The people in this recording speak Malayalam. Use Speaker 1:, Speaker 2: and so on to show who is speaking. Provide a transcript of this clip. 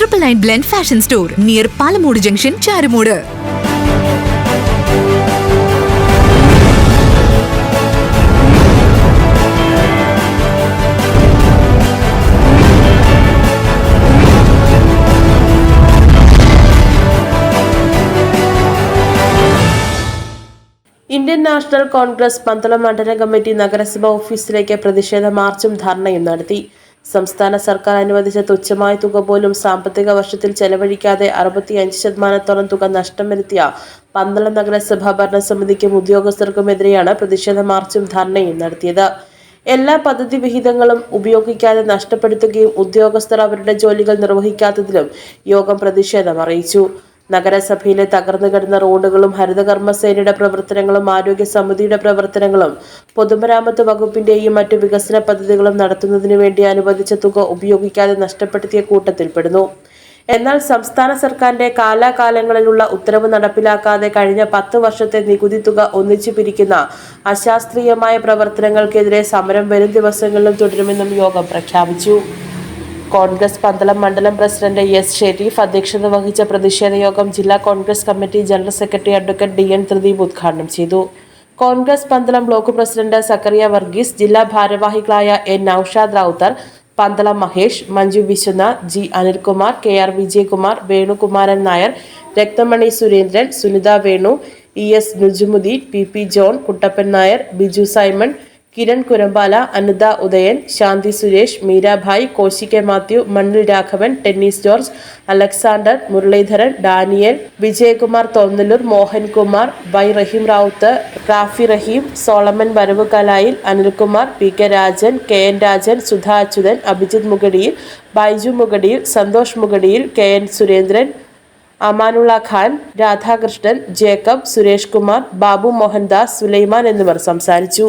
Speaker 1: Triple nine blend fashion store near Palamoodu junction Charumoodu
Speaker 2: Indian National Congress Pandalam Mandalam committee നഗരസഭ ഓഫീസിലേക്ക് പ്രതിഷേധ മാർച്ചും ധർണയും നടത്തി. സംസ്ഥാന സർക്കാർ അനുവദിച്ച തുച്ഛമായ തുക പോലും സാമ്പത്തിക വർഷത്തിൽ ചെലവഴിക്കാതെ അറുപത്തിയഞ്ച് ശതമാനത്തോളം തുക നഷ്ടം വരുത്തിയ പന്തളം നഗരസഭാ ഭരണസമിതിക്കും ഉദ്യോഗസ്ഥർക്കുമെതിരെയാണ് പ്രതിഷേധ മാർച്ചും ധർണയും നടത്തിയത്. എല്ലാ പദ്ധതി വിഹിതങ്ങളും ഉപയോഗിക്കാതെ നഷ്ടപ്പെടുത്തുകയും ഉദ്യോഗസ്ഥർ അവരുടെ ജോലികൾ നിർവഹിക്കാത്തതിലും യോഗം പ്രതിഷേധം അറിയിച്ചു. നഗരസഭയിലെ തകർന്നു കിടന്ന റോഡുകളും ഹരിതകർമ്മസേനയുടെ പ്രവർത്തനങ്ങളും ആരോഗ്യ സമിതിയുടെ പ്രവർത്തനങ്ങളും പൊതുമരാമത്ത് വകുപ്പിന്റെയും മറ്റു വികസന പദ്ധതികളും നടത്തുന്നതിനു വേണ്ടി അനുവദിച്ച തുക ഉപയോഗിക്കാതെ നഷ്ടപ്പെടുത്തിയ കൂട്ടത്തിൽപ്പെടുന്നു. എന്നാൽ സംസ്ഥാന സർക്കാരിന്റെ കാലാകാലങ്ങളിലുള്ള ഉത്തരവ് നടപ്പിലാക്കാതെ കഴിഞ്ഞ പത്ത് വർഷത്തെ നികുതി തുക ഒന്നിച്ചു പിരിക്കുന്ന അശാസ്ത്രീയമായ പ്രവർത്തനങ്ങൾക്കെതിരെ സമരം വരും ദിവസങ്ങളിലും തുടരുമെന്നും യോഗം പ്രഖ്യാപിച്ചു. കോൺഗ്രസ് പന്തളം മണ്ഡലം പ്രസിഡന്റ് എസ് ഷെരീഫ് അധ്യക്ഷത വഹിച്ച പ്രതിഷേധ യോഗം ജില്ലാ Congress committee general secretary advocate D N Thrideep ഉദ്ഘാടനം ചെയ്തു. Congress Pandalam block president Zachariah Varghese ജില്ലാ ഭാരവാഹികളായ N Noushad Rowther Pandalam Mahesh Manju Viswanath G Anilkumar K R Vijayakumar Venukumaran Nair Rakthamani Surendran Sunitha Venu E S Nujumudeen P P John Kuttappan Nair Biju Simon Kiran Kurampala Anitha Udayan Shanthi Suresh Meerabhai Koshy K Mathew Mannil Raghavan Tennis George Alexander Muraleedharan Daniel Vijayakumar Thonnalloor Mohankumar Y Rahim Ravuth Rafi Rahim Solomon വരവ് Kalayil Anilkumar P K Rajan K N Rajan Sudha Achuthan Abhijith മുഗടിയിൽ Baiju മുഗടിയിൽ Santhosh മുഗടിയിൽ K N Surendran Amanulla Khan Radhakrishnan Jacob Suresh Kumar Babu Mohandas Sulaiman എന്നിവർ സംസാരിച്ചു.